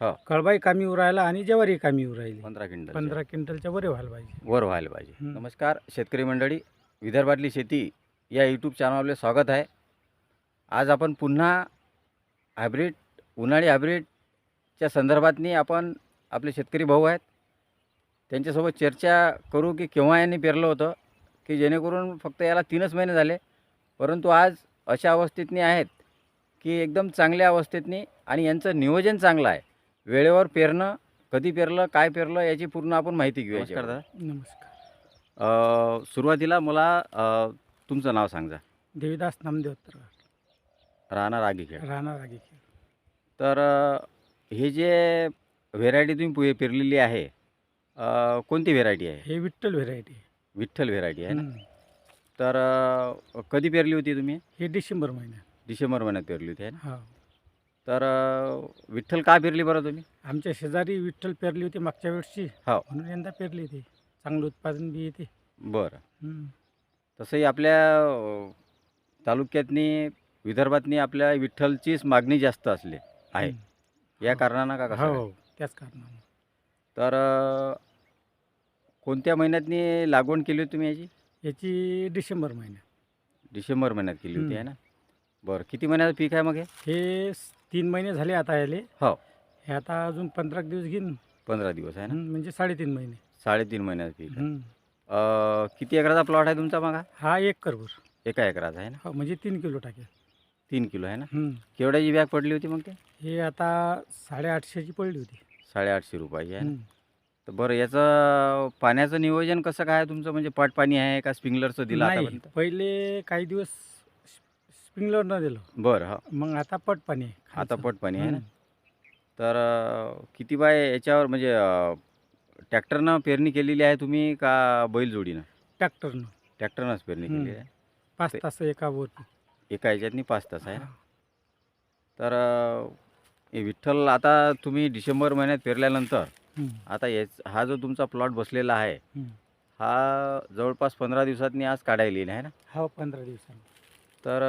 हो. कळबाई कामी येऊ राहिला आणि ज्वारी कामी येऊ राहिली. पंधरा क्विंटल पंधरा क्विंटलच्या वर व्हायला पाहिजे. वर व्हायला पाहिजे. हं. नमस्कार शेतकरी मंडळी विदर्भातली शेती या यूट्यूब चॅनलवर स्वागत आहे. आज आपण पुन्हा हायब्रिड उन्हाळी हायब्रिडच्या संदर्भातनी आपण आपले शेतकरी भाऊ आहेत. त्यांच्यासोबत चर्चा करू की केव्हा यांनी पेरलं होतं की जेणेकरून फक्त याला तीनच महिने झाले परंतु आज अशा अवस्थेतनी आहेत की एकदम चांगल्या अवस्थेतनी आणि यांचं नियोजन चांगलं आहे. वेळेवर पेरणं कधी पेरलं काय पेरलं याची पूर्ण आपण माहिती घेऊया नमस्कार दादा. नमस्कार. अ, सुरुवातीला मला अ, तुमचं नाव सांगा देवीदास नामदेव तर राहणार आगीखेड. राहणार आगी तर अ, हे जे व्हेरायटी तुम्ही पु- पेरलेली आहे अ, कोणती व्हेरायटी आहे? हे विठ्ठल व्हेरायटी विठ्ठल व्हेरायटी आहे ना? तर अ, कधी पेरली होती तुम्ही? हे डिसेंबर महिन्यात. डिसेंबर महिन्यात पेरली होती आहे ना? हा. तर अ, विठ्ठल का पेरली बरं तुम्ही? आमच्या शेजारी विठ्ठल पेरली होती मागच्या वेळची हो. म्हणून यंदा पेरली होती चांगलं उत्पादन बी येते. बरं. हम्म. तसंही आपल्या अ, तालुक्यातनी विदर्भातनी आपल्या विठ्ठलचीच मागणी जास्त असली आहे. या हो. कारणानं का कसं काय? हो. त्याच कारणाने. तर अ, कोणत्या महिन्यातनी लागवड केली होती तुम्ही याची? याची डिसेंबर महिन्यात. डिसेंबर महिन्यात केली होती हम्म. आहे ना? बरं. किती महिन्याचं पीक आहे मग हे? हे स- तीन महिने झाले आता याले हो. हे आता अजून पंधरा दिवस घेईन. पंधरा दिवस आहे ना? म्हणजे साडेतीन महिने. साडेतीन महिन्याचं पीक आहे. हम्म. अ, किती एकराचा प्लॉट आहे तुमचा मग? हा? एक करभर. एका एकराचा आहे ना? हो म्हणजे तीन किलो टाकेल तीन किलो आहे ना. केवढ्याची बॅग पडली होती मग ते? हे आता साडेआठशेची पडली होती. साडेआठशे रुपयाची आहे ना. तर बरं याचं पाण्याचं नियोजन कसं काय आहे तुमचं? म्हणजे पट पाणी आहे का स्प्रिंकलरचं दिलं नाही आतापर्यंत? पहिले काही दिवस स्प्रिंकलर न दिलं बरं हा मग आता पट पाणी आहे आता खालचं. पट पाणी आहे ना हम्म. तर अ, किती बाय याच्यावर म्हणजे अ, ट्रॅक्टरनं पेरणी केलेली आहे तुम्ही का बैलजोडीनं ट्रॅक्टरनं ट्रॅक्टरनंच पेरणी हम्म. केली आहे पाच ते- तास एका वरती एका याच्यातनी पाच तास आहे ना हा. तर अ, हे विठ्ठल आता तुम्ही डिसेंबर महिन्यात पेरल्यानंतर हम्म. आता याच हा जो तुमचा प्लॉट बसलेला आहे हम्म. हा जवळपास पंधरा दिवसातनी आज काढायला येईल आहे ना हो पंधरा दिवसांनी तर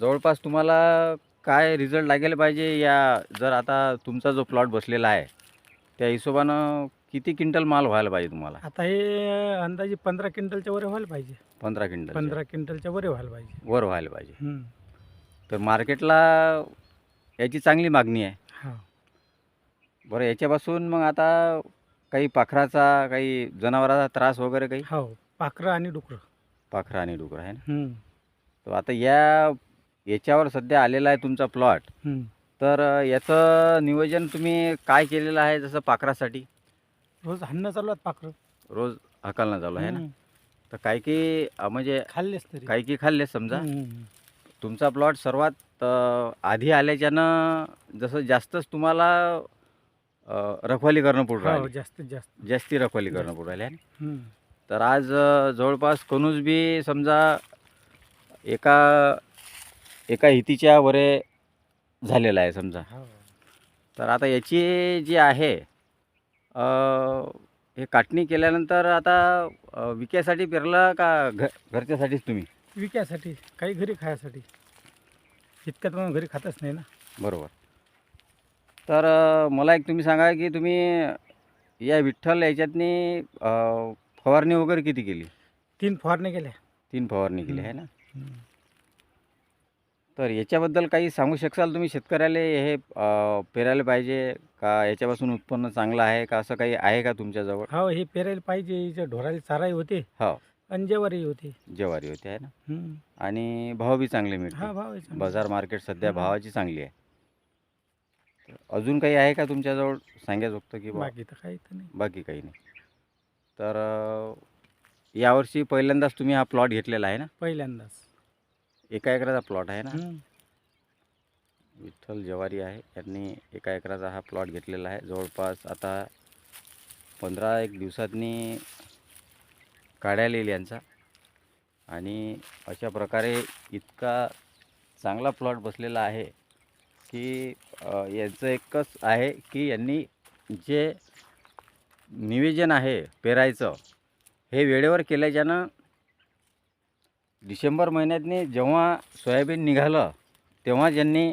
जवळपास तुम्हाला काय रिझल्ट लागेल पाहिजे या जर आता तुमचा जो प्लॉट बसलेला आहे त्या हिशोबानं किती क्विंटल माल व्हायला पाहिजे तुम्हाला? आता हे अंदाजे पंधरा क्विंटलच्या वर व्हायला पाहिजे. पंधरा क्विंटल पंधरा क्विंटलच्या वर व्हायला पाहिजे. वर व्हायला पाहिजे. हम्म. तर मार्केटला याची चांगली मागणी आहे. हा. बरं याच्यापासून मग आता काही पाखराचा काही जनावराचा त्रास वगैरे काही? हो पाखरं आणि डुकरं. पाखरं आणि डुकरं आहे ना हम्म. तर आता या याच्यावर सध्या आलेला आहे तुमचा प्लॉट हम्म. तर याचं नियोजन तुम्ही काय केलेलं आहे जसं पाखरासाठी रोज हाणणं चालू आहेत पाखरं रोज हकालणं चालू आहे ना हम्म. तर काही अ, म्हणजे खाल्लेच तरी काही काही खाल्ले समजा हम्म. तुमचा प्लॉट सर्वात अ, आधी आल्याच्यानं जसं जास्तच तुम्हाला अ, रखवाली करणं पडू हो राहिली जास्तीत जास्त जास्ती रखवाली करणं. पडू राहिली आहे ना? हम्म. तर आज जवळपास कोणूच बी समजा एका एका हितीच्या वरे झालेला आहे समजा. हो. तर आता याची जी आहे हे काटणी केल्यानंतर आता विक्यासाठी पेरलं का घ घरच्यासाठीच तुम्ही? विकायसाठी काही घरी खायसाठी. इतक्यात मग घरी खातच नाही ना. बरोबर. तर मला एक तुम्ही सांगा की तुम्ही या विठ्ठल याच्यातनी फवारणी वगैरे किती केली? तीन फवारणी केल्या. तीन फवारणी केली हं. आहे ना. तर याच्याबद्दल काही सांगू शकाल तुम्ही? शेतकऱ्याला हे पेरायला पाहिजे का याच्यापासून उत्पन्न चांगलं आहे का? असं काही आहे का तुमच्याजवळ? हो हे पेरायला पाहिजे. हिच्या ढोराला चाराही होते. हो. आणि जेवारही होते. ज्वारी होते आहे ना. आणि भाव बी चांगले हा मिळते भाव चांगला. बाजार मार्केट सध्या. भावाची चांगली आहे. अजून काही आहे का तुमच्याजवळ? सांगायचं की बा बाकी तर काही तर नाही. बाकी काही नाही. तर अ, यावर्षी पहिल्यांदाच तुम्ही हा प्लॉट घेतलेला आहे ना? पहिल्यांदाच. एका एकराचा प्लॉट आहे ना. विठ्ठल जवारी आहे. यांनी एका एकराचा हा प्लॉट घेतलेला आहे. जवळपास आता पंधरा एक दिवसातनी काढायला येईल यांचा. आणि अशा प्रकारे इतका चांगला प्लॉट बसलेला आहे की अ, यांचं एकच आहे की यांनी जे नियोजन आहे पेरायचं. हे वेळेवर केल्याच्यानं डिसेंबर महिन्यातनी जेव्हा सोयाबीन निघालं तेव्हा ज्यांनी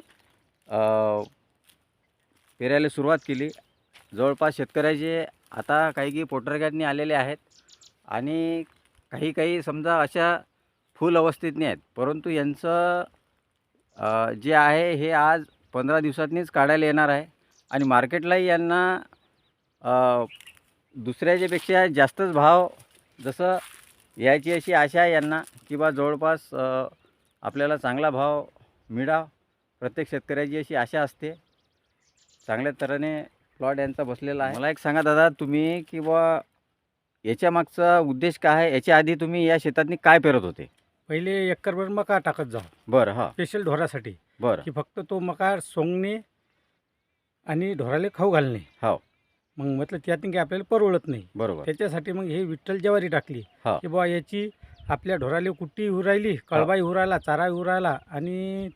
पेरायला सुरुवात केली जवळपास शेतकऱ्याचे आता काही काही पोटरगॅटनी आलेले आहेत आणि काही काही समजा अशा फुल अवस्थेतनी आहेत. परंतु यांचं जे आहे हे आज पंधरा दिवसातनीच काढायला येणार आहे आणि मार्केटलाही यांना दुसऱ्याच्यापेक्षा जास्तच भाव जसं यायची अशी आशा आहे यांना की बा जवळपास आपल्याला चांगला भाव मिळाव. प्रत्येक शेतकऱ्याची अशी आशा असते. चांगल्या तऱ्हेने प्लॉट यांचा बसलेला आहे. मला एक सांगा दादा तुम्ही की बा याच्या मागचा उद्देश काय आहे? याच्या आधी तुम्ही या शेतातनी काय पेरत होते? पहिले एकरभर मका टाकत जाऊ. बरं हां. स्पेशल ढोरासाठी. बरं. की फक्त तो मका सोंगणे आणि ढोराले खाऊ घालणे. हो. मग म्हटलं त्यातून काही आपल्याला परवडत नाही. बरोबर. त्याच्यासाठी मग हे विठ्ठल ज्वारी टाकली. हा. की बुवा याची आपल्या ढोराले कुट्टी होऊ राहिली कळबाई होऊ राहिला चारा होऊ राहिला आणि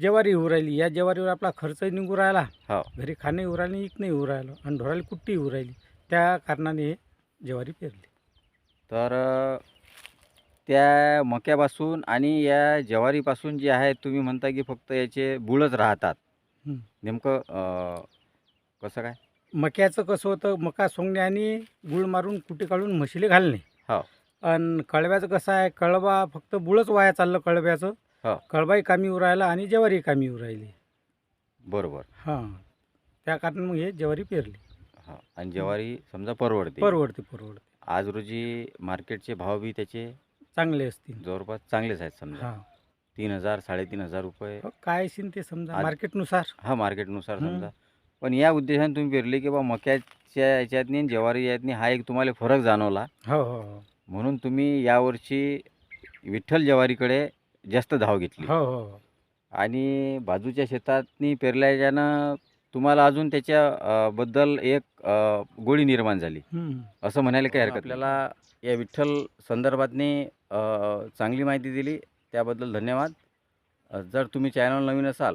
ज्वारी होऊ राहिली. या ज्वारीवर आपला खर्चही निघू राहिला. हो. घरी खाणे होऊ राहिलं इक नाही होऊ राहिलं. आणि ढोराला कुट्टी होऊ राहिली. त्या कारणाने हे ज्वारी पेरली. तर अ, त्या मक्यापासून आणि या ज्वारीपासून जे आहे तुम्ही म्हणता की फक्त याचे बुळच राहतात. हं. नेमकं अ, कसं काय? मक्याचं कसं होतं मका सोंगणे आणि गुळ मारून कुटी काढून म्हशीले घालणे. हो. आणि कळव्याचं कसं आहे कळबा फक्त बुळच वाया चाललं कळव्याचं. हो. कळबाही कामी येऊ राहिला आणि ज्वारी कामी येऊ राहिली. बरोबर. हां. त्या कारण मग हे ज्वारी पेरली. हां. आणि ज्वारी समजा परवडते. परवडते परवडते. आज रोजी मार्केटचे भाव बी त्याचे चांगले असतील. जवळपास चांगलेच आहेत समजा. हां. तीन हजार साडेतीन हजार रुपये. हो, काय असेल ते समजा आज- मार्केटनुसार. हा मार्केटनुसार हं. समजा. पण या उद्देशाने तुम्ही पेरले की बा मक्याच्या याच्यातनी आणि ज्वारी यातनी हा एक तुम्हाला फरक जाणवला. हो हो हो. म्हणून तुम्ही यावर्षी विठ्ठल ज्वारीकडे जास्त धाव घेतली. हो हो हो. आणि बाजूच्या शेतातनी पेरल्याच्यानं तुम्हाला अजून त्याच्या अ, बद्दल एक अ, गोडी निर्माण झाली. हं. असं म्हणायला काही हरकत आपल्याला या विठ्ठल संदर्भातनी अ, चांगली माहिती दिली. त्याबद्दल धन्यवाद. अ, जर तुम्ही चॅनल नवीन असाल